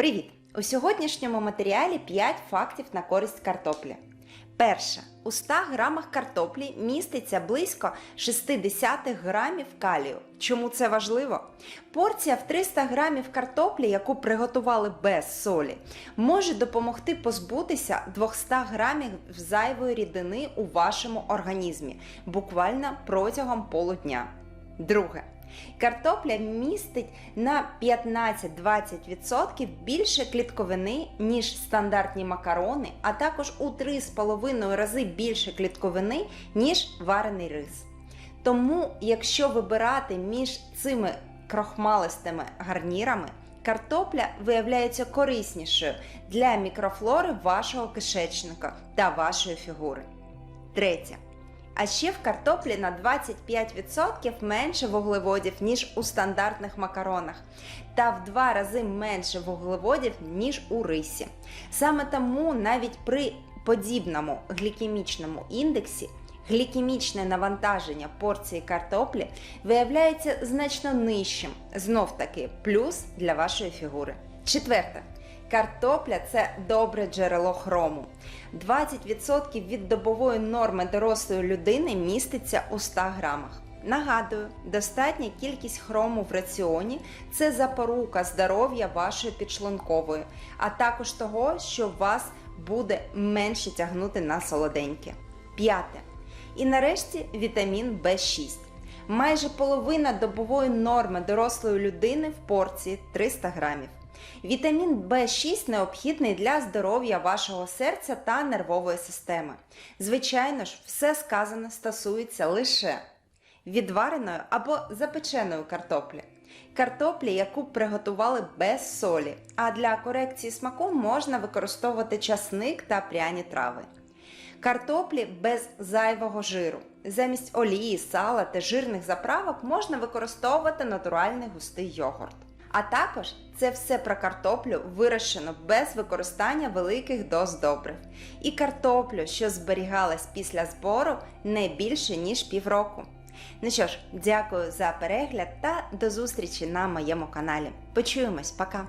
Привіт! У сьогоднішньому матеріалі 5 фактів на користь картоплі. Перше. У 100 грамах картоплі міститься близько 60 грамів калію. Чому це важливо? Порція в 300 грамів картоплі, яку приготували без солі, може допомогти позбутися 200 грамів зайвої рідини у вашому організмі буквально протягом полудня. Друге. Картопля містить на 15-20% більше клітковини, ніж стандартні макарони, а також у 3,5 рази більше клітковини, ніж варений рис. Тому, якщо вибирати між цими крохмалистими гарнірами, картопля виявляється кориснішою для мікрофлори вашого кишечника та вашої фігури. Третє. А ще в картоплі на 25% менше вуглеводів, ніж у стандартних макаронах, та в два рази менше вуглеводів, ніж у рисі. Саме тому навіть при подібному глікемічному індексі глікемічне навантаження порції картоплі виявляється значно нижчим. Знов таки плюс для вашої фігури. Четверте. Картопля це добре джерело хрому. 20% від добової норми дорослої людини міститься у 100 грамах. Нагадую, достатня кількість хрому в раціоні це запорука здоров'я вашої підшлункової, а також того, що вас буде менше тягнути на солоденьке. П'яте. І нарешті вітамін В6. Майже половина добової норми дорослої людини в порції 300 грамів. Вітамін В6 необхідний для здоров'я вашого серця та нервової системи. Звичайно ж, все сказане стосується лише відвареної або запеченої картоплі. Картоплі, яку приготували без солі, а для корекції смаку можна використовувати часник та пряні трави. Картоплі без зайвого жиру. Замість олії, сала та жирних заправок можна використовувати натуральний густий йогурт. А також це все про картоплю вирощено без використання великих доз добрив. І картоплю, що зберігалась після збору, не більше ніж півроку. Ну що ж, дякую за перегляд та до зустрічі на моєму каналі. Почуємось, пока!